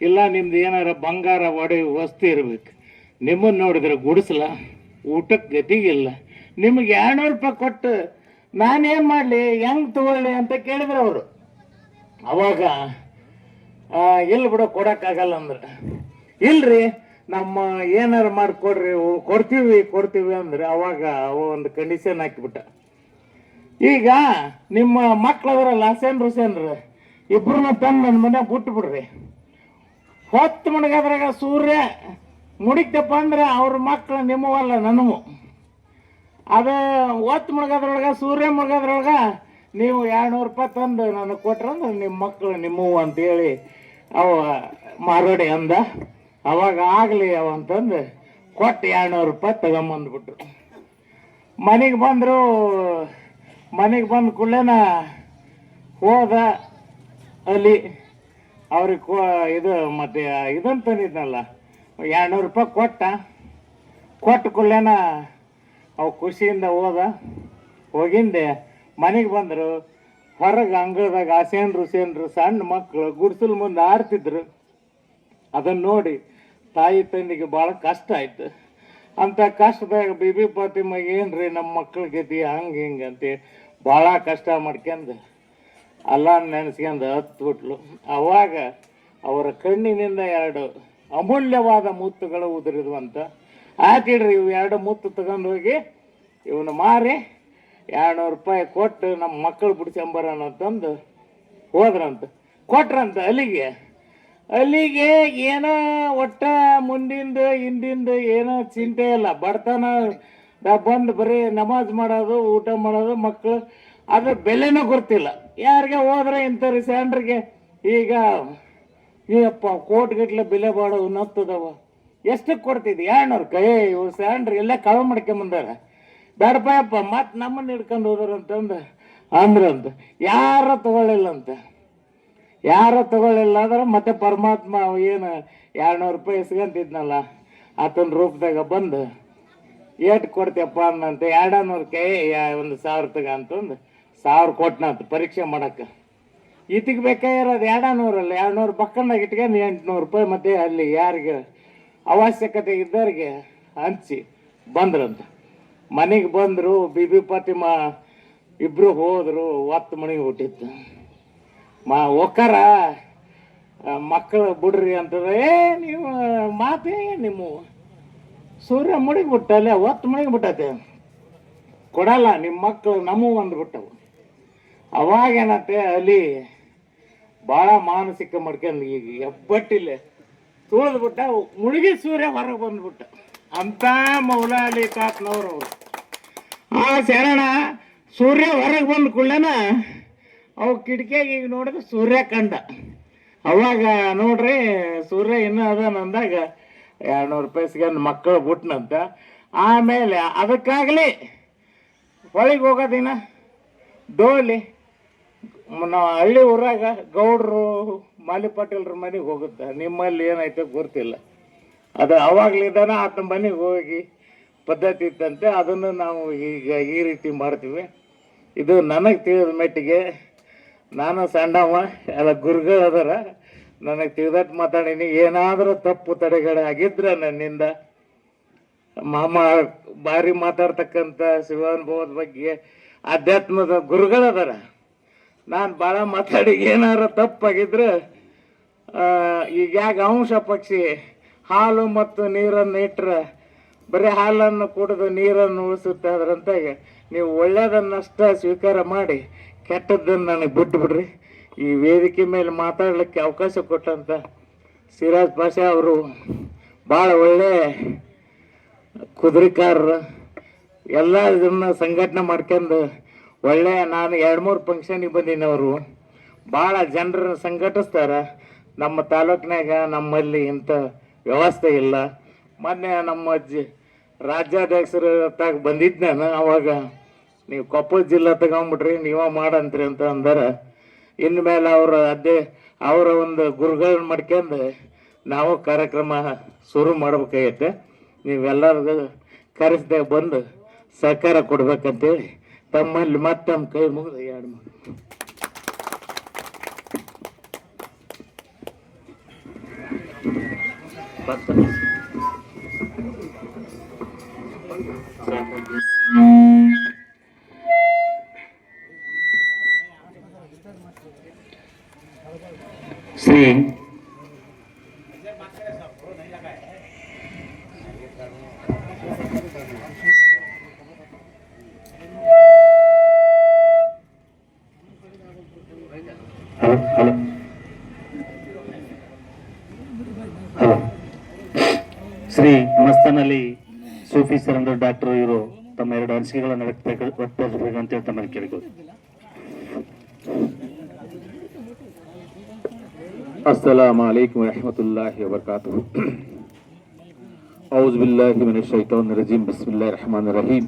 ಇಲ್ಲ ನಿಮ್ದು ಏನಾರ ಬಂಗಾರ ಒಡೆ ವಸ್ತು ಇರಬೇಕು. ನಿಮ್ಮನ್ನು ನೋಡಿದ್ರೆ ಗುಡಿಸಲ ಊಟಕ್ಕೆ ಗತಿಗಿಲ್ಲ. ನಿಮಗೆ ಎರಡ್ನೂರು ರೂಪಾಯಿ ಕೊಟ್ಟು ನಾನೇನು ಮಾಡಲಿ, ಹೆಂಗೆ ತಗೊಳ್ಳಿ? ಅಂತ ಕೇಳಿದ್ರು ಅವರು. ಅವಾಗ ಇಲ್ಲಿ ಬಿಡು, ಕೊಡಕ್ಕಾಗಲ್ಲ ಅಂದ್ರೆ. ಇಲ್ರಿ, ನಮ್ಮ ಏನಾರ ಮಾಡಿಕೊಡ್ರಿ ಕೊಡ್ತೀವಿ ಕೊಡ್ತೀವಿ ಅಂದ್ರೆ ಅವಾಗ ಒಂದು ಕಂಡೀಷನ್ ಹಾಕಿಬಿಟ್ಟ. ಈಗ ನಿಮ್ಮ ಮಕ್ಳವರಲ್ಲ ಸೇನ್ರು ಸೇನ್ರು ಇಬ್ರನ್ನ ತಂದು ನನ್ನ ಮನೆ ಬಿಟ್ಟು ಬಿಡ್ರಿ. ಹೊತ್ತು ಮುಣಗದ್ರಾಗ ಸೂರ್ಯ ಮುಡಿಕ್ತಪ್ಪ ಅಂದ್ರೆ ಅವ್ರ ಮಕ್ಳು ನಿಮ್ಮವಲ್ಲ ನನಗೂ ಅದು ಹೊತ್ತು ಮುಳುಗೋದ್ರೊಳಗೆ ಸೂರ್ಯ ಮುಳುಗೋದ್ರೊಳಗೆ ನೀವು ಎರಡ್ನೂರು ರೂಪಾಯಿ ತಂದು ನನಗೆ ಕೊಟ್ರಂದ್ರೆ ನಿಮ್ಮ ಮಕ್ಕಳು ನಿಮ್ಮವು ಅಂತೇಳಿ ಅವ ಮಾರೋಡಿ ಅಂದ. ಅವಾಗ ಆಗಲಿ ಅವ ಅಂತಂದು ಕೊಟ್ಟು ಎರಡ್ನೂರು ರೂಪಾಯಿ ತಗೊಂಬಂದ್ಬಿಟ್ರು. ಮನೆಗೆ ಬಂದರು, ಮನೆಗೆ ಬಂದ ಕೂಡಲೇನ ಹೋದ ಅಲ್ಲಿ ಅವ್ರಿಗೆ ಕೋ, ಇದು ಮತ್ತೆ ಇದನ್ನು ತಂದಿದ್ನಲ್ಲ, ಎರಡ್ನೂರು ರೂಪಾಯಿ ಕೊಟ್ಟ. ಕೊಟ್ಟ ಕೂಡಲೇನ ಅವು ಖುಷಿಯಿಂದ ಹೋದ. ಹೋಗಿಂದೆ ಮನೆಗೆ ಬಂದರು, ಹೊರಗೆ ಅಂಗಳದಾಗ ಆಸೇನ್ ಸೇನ್ರು ಸಣ್ಣ ಮಕ್ಕಳು ಗುಡ್ಸಲ್ ಮುಂದೆ ಆಡ್ತಿದ್ರು. ಅದನ್ನು ನೋಡಿ ತಾಯಿ ತಂದೆಗೆ ಭಾಳ ಕಷ್ಟ ಆಯ್ತು. ಅಂತ ಕಷ್ಟದಾಗ ಬಿಬಿ ಪಾತಿಮ್ಮ ಏನ್ರಿ ನಮ್ಮ ಮಕ್ಳ ಗತಿ ಹಂಗೆ ಹಿಂಗೆ ಅಂತೇಳಿ ಭಾಳ ಕಷ್ಟ ಮಾಡ್ಕೊಂಡು ಅಲ್ಲ ನೆನೆಸ್ಕೊಂಡು ಹತ್ಬಿಟ್ಲು ಅವಾಗ ಅವರ ಕಣ್ಣಿನಿಂದ ಎರಡು ಅಮೂಲ್ಯವಾದ ಮುತ್ತುಗಳು ಉದುರಿದ್ವು ಅಂತ ಆತಿಡ್ರಿ ಇವು ಎರಡು ಮುತ್ತು ತಗೊಂಡು ಹೋಗಿ ಇವನು ಮಾರಿ ಎರಡ್ನೂರು ರೂಪಾಯಿ ಕೊಟ್ಟು ನಮ್ಮ ಮಕ್ಕಳು ಬಿಡ್ಸ್ಕೊಂಬರೋಣ ಅಂತಂದು ಹೋದ್ರಂತ. ಕೊಟ್ರಂತ ಅಲ್ಲಿಗೆ. ಅಲ್ಲಿಗೆ ಏನ ಒಟ್ಟ ಮುಂದಿಂದ ಹಿಂದಿಂದ ಏನೋ ಚಿಂತೆ ಇಲ್ಲ. ಬಡತನ ಬಂದು ಬರೀ ನಮಾಜ್ ಮಾಡೋದು, ಊಟ ಮಾಡೋದು ಮಕ್ಕಳು ಅದ್ರ ಬೆಲೆನೂ ಗೊತ್ತಿಲ್ಲ. ಯಾರಿಗೆ ಹೋದ್ರೆ ಇಂಥವ್ರಿ ಸ್ಯಾಂಡ್ರಿಗೆ ಈಗ ಏಪ್ಪ ಕೋಟ್ಗಟ್ಲೆ ಬೆಲೆ ಬಾಡೋ ನತ್ತದವ ಎಷ್ಟಕ್ಕೆ ಕೊಡ್ತಿದ್ದಿ? ಎರಡ್ನೂರು ಕೈ ಇವು ಸ್ಯಾಂಡ್ರಿ ಎಲ್ಲ ಕಳು ಮಾಡ್ಕೊಂಬಂದಾರ ಬೇಡಪ್ಪ ಮತ್ತೆ ನಮ್ಮನ್ನ ಹಿಡ್ಕೊಂಡು ಹೋದ್ರ ಅಂತಂದು ಅಂದ್ರಂತ ಯಾರ ತಗೊಳ್ಳಿಲ್ಲ ಅಂತ ಯಾರ ತಗೊಳ್ಳಿಲ್ಲ ಅಂದ್ರೆ ಮತ್ತೆ ಪರಮಾತ್ಮ ಏನು ಎರಡ್ನೂರು ರೂಪಾಯಿ ಇಸ್ಕೊಂತಿದ್ನಲ್ಲ, ಆತನ ರೂಪದಾಗ ಬಂದು ಏಟ್ ಕೊಡ್ತೀಯಪ್ಪ ಅನ್ನಂತೆ ಎರಡನೂರು ಕೈ ಒಂದು ಸಾವಿರ ತಗ ಅಂತಂದು, ಸಾವಿರ ಕೊಟ್ನಂತ ಪರೀಕ್ಷೆ ಮಾಡಕ್ಕೆ. ಈತಿಗೆ ಬೇಕಾಗಿರೋದು ಎರಡು ನೂರು ಬಕ್ಕಂದಾಗ ಇಟ್ಕೊಂಡು ಎಂಟುನೂರು ರೂಪಾಯಿ ಮತ್ತೆ ಅಲ್ಲಿ ಯಾರಿಗೆ ಅವಶ್ಯಕತೆ ಇದ್ದವ್ರಿಗೆ ಹಂಚಿ ಬಂದ್ರಂತ. ಮನೆಗೆ ಬಂದರು, ಬಿ ಬಿ ಫಾತಿಮ ಇಬ್ರು ಹೋದರು, ಒತ್ತು ಮನೆಗೆ ಹುಟ್ಟಿತ್ತು. ಮಾ ಒಕ್ಕರ ಮಕ್ಕಳು ಬಿಡ್ರಿ ಅಂತಂದ್ರೆ, ಏ, ನೀವು, ಮಾತೇ ನಿಮ್ಮ ಸೂರ್ಯ ಮುಡಿಗ್ಬಿಟ್ಟ ಅಲ್ಲೇ ಒತ್ತು ಮುಡಿಗ್ಬಿಟ್ಟತೆ ಕೊಡಲ್ಲ, ನಿಮ್ಮ ಮಕ್ಕಳು ಅಂದ್ಬಿಟ್ಟವು ಅವಾಗ ಏನತ್ತೆ ಅಲ್ಲಿ ಭಾಳ ಮಾನಸಿಕ ಮಡ್ಕೊಂಡು ಈಗ ಎಬ್ಬಟ್ಟಿಲ್ಲ ತುಳಿದ್ಬಿಟ್ಟ, ಮುಳುಗಿ ಸೂರ್ಯ ಹೊರಗೆ ಬಂದ್ಬಿಟ್ಟ. ಅಂತ ಮೌಲಾಲಿ ಅಲಿ ಆ ಶರಣ ಸೂರ್ಯ ಹೊರಗೆ ಬಂದ ಕೂಡಲೇನ ಅವು ಕಿಟಕಿಯಾಗ ಈಗ ನೋಡಿದ್ರೆ ಸೂರ್ಯ ಕಂಡ. ಅವಾಗ ನೋಡ್ರಿ ಸೂರ್ಯ ಇನ್ನೂ ಅದಾನಂದಾಗ ಅಂದಾಗ ಎರಡ್ನೂರು ರೂಪಾಯಿ ಸಿಗಂದು ಮಕ್ಕಳು ಬಿಟ್ನಂತ ಆಮೇಲೆ ಅದಕ್ಕಾಗಲಿ ಹೊಳಿಗೆ ಹೋಗೋದಿನ? ಡೋಲಿ. ನಾವು ಹಳ್ಳಿ ಊರಾಗ ಗೌಡ್ರು ಮಾಲಿ ಪಾಟೀಲ್ರ ಮನೆಗೆ ಹೋಗುತ್ತೆ. ನಿಮ್ಮಲ್ಲಿ ಏನೈತೆ ಗೊತ್ತಿಲ್ಲ. ಅದು ಅವಾಗ್ಲಿದ್ದಾನ ಆತನ ಮನೆಗೆ ಹೋಗಿ ಪದ್ಧತಿ ಇತ್ತಂತೆ, ಅದನ್ನು ನಾವು ಈಗ ಈ ರೀತಿ ಮಾಡ್ತೀವಿ. ಇದು ನನಗೆ ತಿಳಿದ ಮಟ್ಟಿಗೆ ನಾನು ಸಣ್ಣವ ಎಲ್ಲ ಗುರುಗಳು ಅದರ. ನನಗೆ ತಿಳಿದಟ್ಟು ಮಾತಾಡೀನಿ. ಏನಾದರೂ ತಪ್ಪು ತಡೆಗಡೆ ಆಗಿದ್ರೆ ನನ್ನಿಂದ ಮಾಮ ಭಾರಿ ಮಾತಾಡ್ತಕ್ಕಂಥ ಶಿವಾನುಭವದ ಬಗ್ಗೆ ಆಧ್ಯಾತ್ಮದ ಗುರುಗಳದಾರ ನಾನು ಭಾಳ ಮಾತಾಡಿ ಏನಾರ ತಪ್ಪಾಗಿದ್ರೆ ಈಗ ಯಾಕೆ ಅಂಶ ಪಕ್ಷಿ ಹಾಲು ಮತ್ತು ನೀರನ್ನು ಇಟ್ಟರೆ ಬರೀ ಹಾಲನ್ನು ಕುಡಿದು ನೀರನ್ನು ಉಳಿಸುತ್ತೆ ಅದರಂತೆ ನೀವು ಒಳ್ಳೆಯದನ್ನಷ್ಟ ಸ್ವೀಕಾರ ಮಾಡಿ ಕೆಟ್ಟದ್ದನ್ನು ನನಗೆ ಬಿಟ್ಟು ಬಿಡ್ರಿ ಈ ವೇದಿಕೆ ಮೇಲೆ ಮಾತಾಡಲಿಕ್ಕೆ ಅವಕಾಶ ಕೊಟ್ಟಂತ ಸಿರಾಜ್ ಪಾಷಾ ಅವರು ಭಾಳ ಒಳ್ಳೆ ಕುದುರೆಕಾರರು. ಎಲ್ಲ ಇದನ್ನು ಸಂಘಟನೆ ಮಾಡ್ಕೊಂಡು ಒಳ್ಳೆ ನಾನು ಎರಡು ಮೂರು ಫಂಕ್ಷನಿಗೆ ಬಂದಿನವರು. ಭಾಳ ಜನರನ್ನು ಸಂಘಟಿಸ್ತಾರೆ. ನಮ್ಮ ತಾಲೂಕಿನಾಗ ನಮ್ಮಲ್ಲಿ ಇಂಥ ವ್ಯವಸ್ಥೆ ಇಲ್ಲ. ಮೊನ್ನೆ ನಮ್ಮ ಅಜ್ಜಿ ರಾಜ್ಯಾಧ್ಯಕ್ಷರ ತಾಗ ಬಂದಿದ್ದೆ ನಾನು, ಅವಾಗ ನೀವು ಕೊಪ್ಪಳ ಜಿಲ್ಲಾ ತಗೊಂಬಿಟ್ರಿ, ನೀವ ಮಾಡಂತ್ರಿ ಅಂತ ಅಂದಾರ. ಇನ್ಮೇಲೆ ಅವ್ರ ಅದೇ, ಅವರ ಒಂದು ಗುರುಗಳನ್ನ ಮಾಡ್ಕೊಂಡು ನಾವು ಕಾರ್ಯಕ್ರಮ ಶುರು ಮಾಡ್ಬೇಕಾಗೈತೆ. ನೀವೆಲ್ಲರಿಗೂ ಕರೆಸ್ದಾಗ ಬಂದು ಸಹಕಾರ ಕೊಡ್ಬೇಕಂತೇಳಿ ತಮ್ಮಲ್ಲಿ ಮತ್ತೆ ತಮ್ಮ ಕೈ ಮುಗಿದು ಎರಡು ಹಲೋ ಹಲೋ. ಶ್ರೀ ಮಸ್ತನಲ್ಲಿ ಸೂಫಿ ಸರ್ ಅಂದ್ರೆ ಡಾಕ್ಟರ್ ಇವರು ತಮ್ಮ ಎರಡು ಅನಿಸಿಕೆಗಳನ್ನು ವ್ಯಕ್ತ ವ್ಯಕ್ತಪಡಿಸಬೇಕು ಅಂತೇಳಿ ತಮ್ಮಲ್ಲಿ ಕೇಳಿಕೊಳ್ಳಿ السلام عليكم ورحمة الله وبركاته أعوذ بالله من الشيطان الرجيم بسم الله الرحمن الرحيم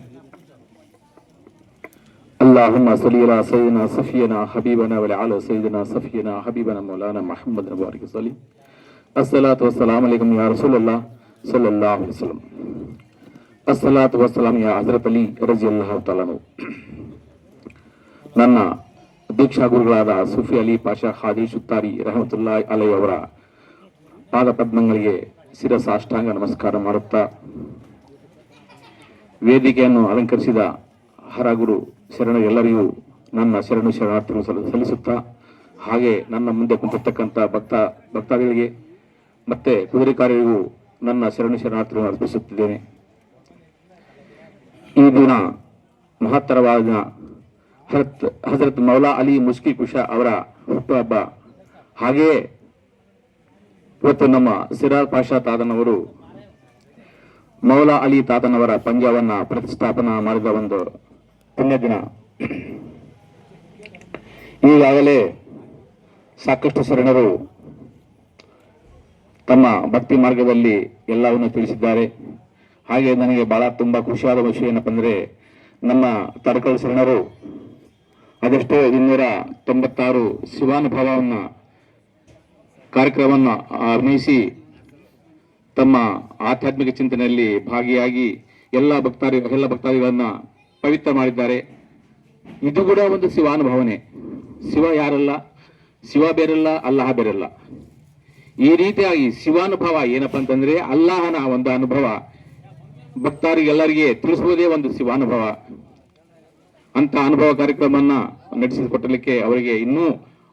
اللهم صل على سيدنا صفينا حبيبنا وعلى سيدنا صفينا حبيبنا مولانا محمد مبارك صلي الصلاة والسلام عليكم يا رسول الله صلى الله عليه وسلم الصلاة والسلام يا حضرت علي رضي الله تعالى عنه ನನ್ನ ದೀಕ್ಷಾ ಗುರುಗಳಾದ ಸುಫಿ ಅಲಿ ಪಾಷಾ ಖಾದಿ ಸುತ್ತಾರಿ ರಹಮತುಲ್ಲಾ ಅಲೈ ಅವರ ಪಾದ ಪದ್ಮಗಳಿಗೆ ಶಿರಸಾಷ್ಟಾಂಗ ನಮಸ್ಕಾರ ಮಾಡುತ್ತಾ ವೇದಿಕೆಯನ್ನು ಅಲಂಕರಿಸಿದ ಹರಗುರು ಶರಣರೆಲ್ಲರಿಗೂ ನನ್ನ ಶರಣು ಶರಣಾರ್ಥಿಗಳು ಸಲ್ಲ- ಸಲ್ಲಿಸುತ್ತಾ ಹಾಗೆ ನನ್ನ ಮುಂದೆ ಕುಂತಿರ್ತಕ್ಕಂಥ ಭಕ್ತ, ಭಕ್ತಾದಿಗಳಿಗೆ ಮತ್ತೆ ಕುದುರೆಕಾರರಿಗೂ ನನ್ನ ಶರಣು ಶರಣಾರ್ಥಿಗಳನ್ನು ಅರ್ಪಿಸುತ್ತಿದ್ದೇನೆ. ಈ ದಿನ ಮಹತ್ತರವಾದ ಹಜರತ್ ಹಜರತ್ ಮೌಲಾ ಅಲಿ ಮುಸ್ಕಿ ಕುಷಾ ಅವರ ಹುಟ್ಟುಹಬ್ಬ. ಹಾಗೆಯೇ ಇವತ್ತು ನಮ್ಮ ಸಿರಾಜ್ ಪಾಷಾ ತಾತನವರು ಮೌಲಾ ಅಲಿ ತಾತನವರ ಪಂದ್ಯವನ್ನು ಪ್ರತಿಷ್ಠಾಪನಾ ಮಾಡಿದ ಒಂದು ಪುಣ್ಯ ದಿನ. ಈಗಾಗಲೇ ಸಾಕಷ್ಟು ಶರಣರು ತಮ್ಮ ಭಕ್ತಿ ಮಾರ್ಗದಲ್ಲಿ ಎಲ್ಲವನ್ನು ತಿಳಿಸಿದ್ದಾರೆ. ಹಾಗೆ ನನಗೆ ಬಹಳ ತುಂಬ ಖುಷಿಯಾದ ವಿಷಯ ಏನಪ್ಪ ಅಂದ್ರೆ ನಮ್ಮ ತರಕಲ್ ಶರಣರು ಅದೆಷ್ಟೋ ಇನ್ನೂರ ತೊಂಬತ್ತಾರು ಶಿವಾನುಭವವನ್ನು ಕಾರ್ಯಕ್ರಮವನ್ನು ಅಭಿನಯಿಸಿ ತಮ್ಮ ಆಧ್ಯಾತ್ಮಿಕ ಚಿಂತನೆಯಲ್ಲಿ ಭಾಗಿಯಾಗಿ ಎಲ್ಲ ಭಕ್ತಾದಿ, ಎಲ್ಲ ಭಕ್ತಾದಿಗಳನ್ನು ಪವಿತ್ರ ಮಾಡಿದ್ದಾರೆ. ಇದು ಕೂಡ ಒಂದು ಶಿವಾನುಭವನೆ. ಶಿವ ಯಾರಲ್ಲ? ಶಿವ ಬೇರೆಲ್ಲ, ಅಲ್ಲಾಹ ಬೇರೆಲ್ಲ. ಈ ರೀತಿಯಾಗಿ ಶಿವಾನುಭವ ಏನಪ್ಪ ಅಂತಂದ್ರೆ, ಅಲ್ಲಾಹನ ಒಂದು ಅನುಭವ ಭಕ್ತಾರಿಗೆಲ್ಲರಿಗೆ ತಿಳಿಸುವುದೇ ಒಂದು ಶಿವಾನುಭವ. ಅಂತ ಅನುಭವ ಕಾರ್ಯಕ್ರಮವನ್ನ ನಡೆಸಿಕೊಟ್ಟಲಿಕ್ಕೆ ಅವರಿಗೆ ಇನ್ನೂ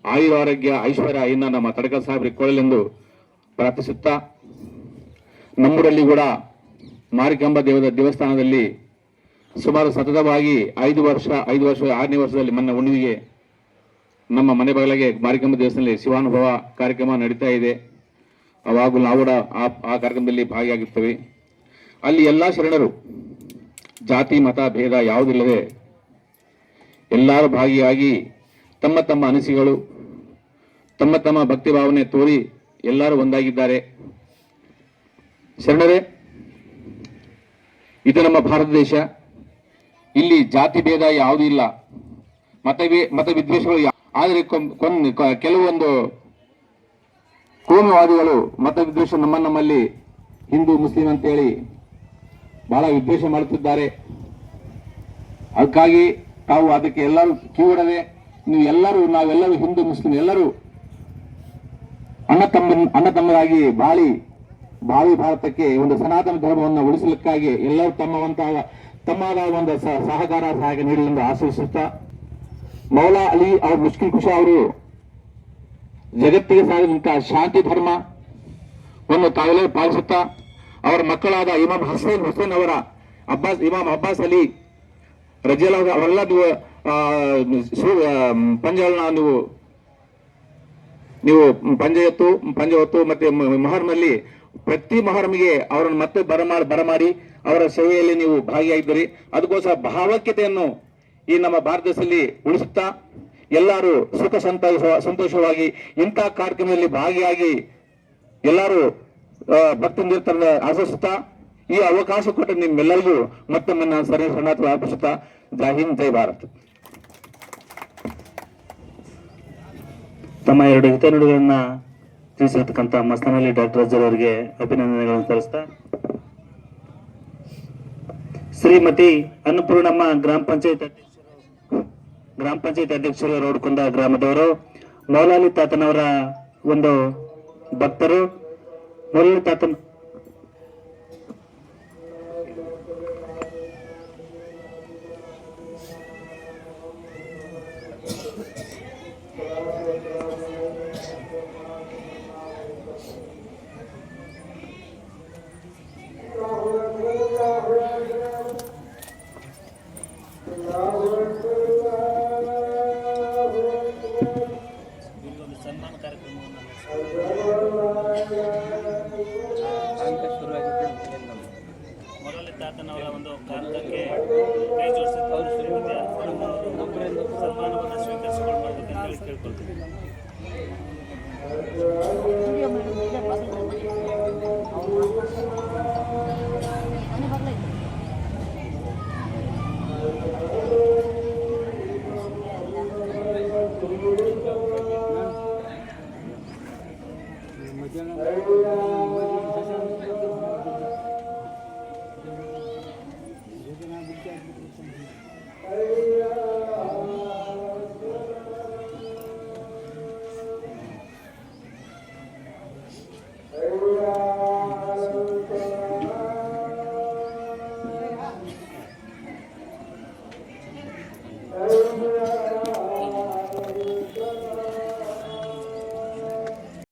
ಆಯುರ ಆರೋಗ್ಯ ಐಶ್ವರ್ಯ ಇನ್ನ ನಮ್ಮ ತಡಕಲ್ ಸಾಹೇಬರಿಗೆ ಕೊಡಲೆಂದು ಪ್ರಾರ್ಥಿಸುತ್ತಾ, ನಮ್ಮೂರಲ್ಲಿ ಕೂಡ ಮಾರಿಕಾಂಬ ದೇವದ ದೇವಸ್ಥಾನದಲ್ಲಿ ಸುಮಾರು ಸತತವಾಗಿ ಐದು ವರ್ಷ ಐದು ವರ್ಷ, ಆರನೇ ವರ್ಷದಲ್ಲಿ ಮೊನ್ನೆ ಹುಣ್ಣಿಮೆಗೆ ನಮ್ಮ ಮನೆ ಬಗಲಿಗೆ ಮಾರಿಕಂಬ ದೇವಸ್ಥಾನದಲ್ಲಿ ಶಿವಾನುಭವ ಕಾರ್ಯಕ್ರಮ ನಡೀತಾ ಇದೆ. ಅವಾಗೂ ನಾವು ಆ ಆ ಕಾರ್ಯಕ್ರಮದಲ್ಲಿ ಭಾಗಿಯಾಗಿರ್ತೇವೆ. ಅಲ್ಲಿ ಎಲ್ಲ ಶರಣರು ಜಾತಿ, ಮತ, ಭೇದ ಯಾವುದಿಲ್ಲದೆ ಎಲ್ಲರೂ ಭಾಗಿಯಾಗಿ ತಮ್ಮ ತಮ್ಮ ಅನಿಸಿಕೆಗಳು ತಮ್ಮ ತಮ್ಮ ಭಕ್ತಿ ಭಾವನೆ ತೋರಿ ಎಲ್ಲರೂ ಒಂದಾಗಿದ್ದಾರೆ. ಶರಣರೇ, ಇದು ನಮ್ಮ ಭಾರತ ದೇಶ. ಇಲ್ಲಿ ಜಾತಿ ಭೇದ ಯಾವುದೂ ಇಲ್ಲ. ಮತ ಮತ ವಿದ್ವೇಷಗಳು ಆದರೆ ಕೆಲವೊಂದು ಕೋಮವಾದಿಗಳು ಮತ ವಿದ್ವೇಷ ನಮ್ಮ ನಮ್ಮಲ್ಲಿ ಹಿಂದೂ, ಮುಸ್ಲಿಂ ಅಂತೇಳಿ ಬಹಳ ವಿದ್ವೇಷ ಮಾಡುತ್ತಿದ್ದಾರೆ. ಅದಕ್ಕಾಗಿ ತಾವು ಅದಕ್ಕೆ ಎಲ್ಲರೂ ಕಿವಿಡದೆ ನೀವು ಎಲ್ಲರೂ, ನಾವೆಲ್ಲರೂ ಹಿಂದೂ, ಮುಸ್ಲಿಂ ಎಲ್ಲರೂ ಅಣ್ಣ ತಮ್ಮ ಅಣ್ಣ ತಮ್ಮರಾಗಿ ಬಾಳಿ ಬಾಳಿ ಭಾರತಕ್ಕೆ ಒಂದು ಸನಾತನ ಧರ್ಮವನ್ನು ಉಳಿಸಲಿಕ್ಕಾಗಿ ಎಲ್ಲರೂ ತಮ್ಮವಂತಹ ತಮ್ಮದ ಒಂದು ಸಹಕಾರ ಸಹಾಯ ನೀಡಲೆಂದು ಆಶಿಸುತ್ತಾ ಮೌಲಾ ಅಲಿ ಅವರು ಮುಷ್ಕಿಲ್ ಕುಶಾ ಅವರು, ಜಗತ್ತಿಗೆ ಸಾರಿದಂತಹ ಶಾಂತಿ ಧರ್ಮ ವನ್ನು ತಾವೆಲ್ಲರೂ ಪಾಲಿಸುತ್ತಾ, ಅವರ ಮಕ್ಕಳಾದ ಇಮಾಮ್ ಹಸೇನ್ ಹುಸೇನ್ ಅವರ ಅಬ್ಬಾಸ್, ಇಮಾಮ್ ಅಬ್ಬಾಸ್ ಅಲಿ ರಜಲ್ ಅವೆಲ್ಲ ನೀವು ಪಂಜಗಳನ್ನ ನೀವು ನೀವು ಪಂಜೆ ಎತ್ತು ಪಂಜ ಹೊತ್ತು ಮತ್ತೆ ಮೊಹರ್ಮಲ್ಲಿ ಪ್ರತಿ ಮೊಹರ್ಮಿಗೆ ಅವರನ್ನು ಮತ್ತೆ ಬರಮಾಡಿ ಬರಮಾಡಿ ಅವರ ಸೇವೆಯಲ್ಲಿ ನೀವು ಭಾಗಿಯಾಗಿದ್ದೀರಿ. ಅದಕ್ಕೋಸ್ಕರ ಭಾವೈಕ್ಯತೆಯನ್ನು ಈ ನಮ್ಮ ಭಾರತ ಉಳಿಸುತ್ತಾ ಎಲ್ಲರೂ ಸುಖ ಸಂತೋಷ, ಸಂತೋಷವಾಗಿ ಇಂಥ ಕಾರ್ಯಕ್ರಮದಲ್ಲಿ ಭಾಗಿಯಾಗಿ ಎಲ್ಲರೂ ಭಕ್ತಿ ನಿರ್ತನ ಆಶಿಸುತ್ತಾ ಈ ಅವಕಾಶ ಕೊಟ್ಟ ನಿಮ್ಮೆಲ್ಲರಿಗೂ ಮತ್ತೊಮ್ಮೆ ನಾನು ಸರಿ ಸಣ್ಣ ಅರ್ಪಿಸುತ್ತಾ ಜೈ ಹಿಂದ್, ಜೈ ಭಾರತ್. ತಮ್ಮ ಎರಡು ಹಿತನುಡಿಗಳನ್ನ ತಿಳಿಸಿರ್ತಕ್ಕಂಥ ಮಸ್ತನಹಳ್ಳಿ ಡಾಕ್ಟರ್ ಅಜ್ಜರ್ ಅವರಿಗೆ ಅಭಿನಂದನೆಗಳನ್ನು ಸಲ್ಲಿಸ್ತಾ, ಶ್ರೀಮತಿ ಅನ್ನಪೂರ್ಣಮ್ಮ ಗ್ರಾಮ ಪಂಚಾಯತ್ ಗ್ರಾಮ ಪಂಚಾಯತ್ ಅಧ್ಯಕ್ಷರು ರೋಡ್ಕೊಂಡ ಗ್ರಾಮದವರು, ಮೌಲಾಲಿ ತಾತನವರ ಒಂದು ಭಕ್ತರು, ಮೌಲಾಲಿ ತಾತನ್ ಸನ್ಮಾನವನ್ನು ಹೇಳಿ ಕೇಳ್ಕೊಳ್ತೀನಿ.